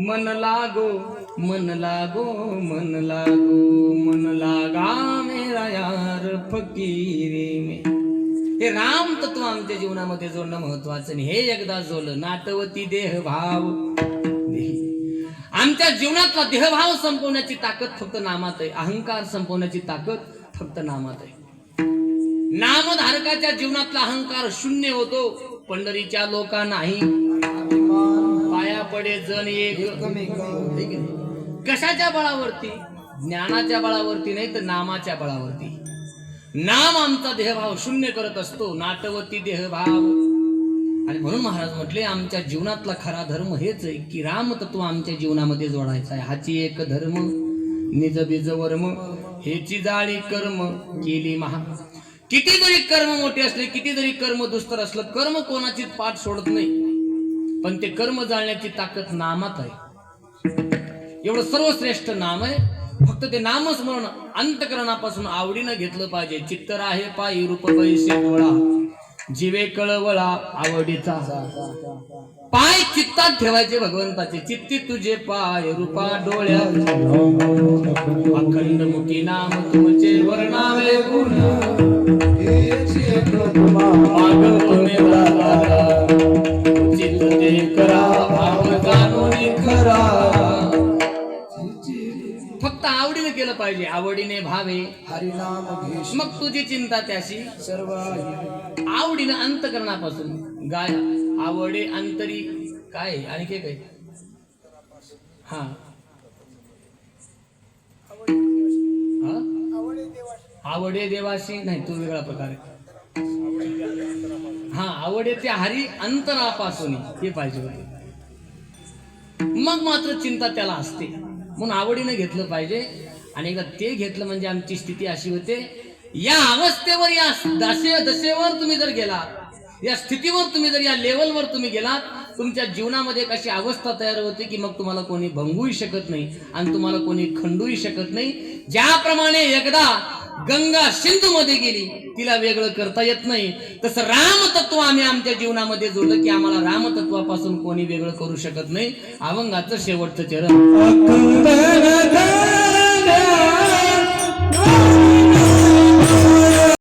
मन लागो मन लागो मन लागो मन लागा मेरा यार फकीरी में. हे राम तत्व आमच्या जीवनामध्ये जोडणं महत्वाचं आणि हे एकदा जोडलं नाटवती देहभाव आमच्या जीवनातला देहभाव संपवण्याची ताकद फक्त नामात आहे. अहंकार संपवण्याची ताकद फक्त नामात आहे. नामधारकाच्या जीवनातला अहंकार शून्य होतो पंढरीच्या लोका नाही पडे जण एक? कशाच्या बळावरती? ज्ञानाच्या बळावरती नाही तर नामाच्या बळावरती. नाम आमचा देहभाव शून्य करत असतो नाटवती देहभाव. आणि म्हणून महाराज म्हटले आमच्या जीवनातला खरा धर्म हेच आहे की राम तत्व आमच्या जीवनामध्ये जोडायचा आहे. हाची एक धर्म निज बीज वर्म हेची जाळी कर्म केली महा. किती जरी कर्म मोठे असले किती जरी कर्म दुस्तर असलं कर्म कोणाची पाठ सोडत नाही. पण ते कर्म जाळण्याची ताकद नामात आहे. एवढं सर्वश्रेष्ठ नाम आहे. फक्त ते नामच म्हणून अंतकरणापासून आवडीनं घेतलं पाहिजे. चित्तर आहे पायी रूप पैसे डोळा जीवे कळवळा आवडीचा. पाय चित्तात ठेवायचे भगवंताचे. चित्ती तुझे पाय रूपा डोळ्या अखंड मुखी नाम तुमचे वर्णावे गुण माग ते करा भाव जाणून खरा फक्त आवडीने केलं पाहिजे आवडीने भावे. हरिनाम मग तुझी चिंता त्याशी. सर्व आवडीनं अंतकरणापासून गाय आवडे अंतरी काय? आणि काय काय हा. हा? आवडे देवाशी. नाही तो वेगळा प्रकार आहे. हा आवड येते हरी अंतरापासून हे पाहिजे होते. मग मात्र चिंता त्याला असते. म्हणून आवडीनं घेतलं पाहिजे. आणि एकदा ते घेतलं म्हणजे आमची स्थिती अशी होते. या अवस्थेवर या दशे दशेवर तुम्ही जर गेलात या स्थितीवर तुम्ही जर या लेवलवर तुम्ही गेलात तुमच्या जीवनामध्ये एक अशी अवस्था तयार होते की मग तुम्हाला कोणी भंगूही शकत नाही आणि तुम्हाला कोणी खंडूही शकत नाही. ज्याप्रमाणे एकदा गंगा सिंधू मध्ये गेली. तिला वेगळं करता येत नाही. तसं रामतत्व आम्ही आमच्या जीवनामध्ये जोडलं की आम्हाला रामतत्वापासून कोणी वेगळं करू शकत नाही. अभंगाचं शेवटचं चरण.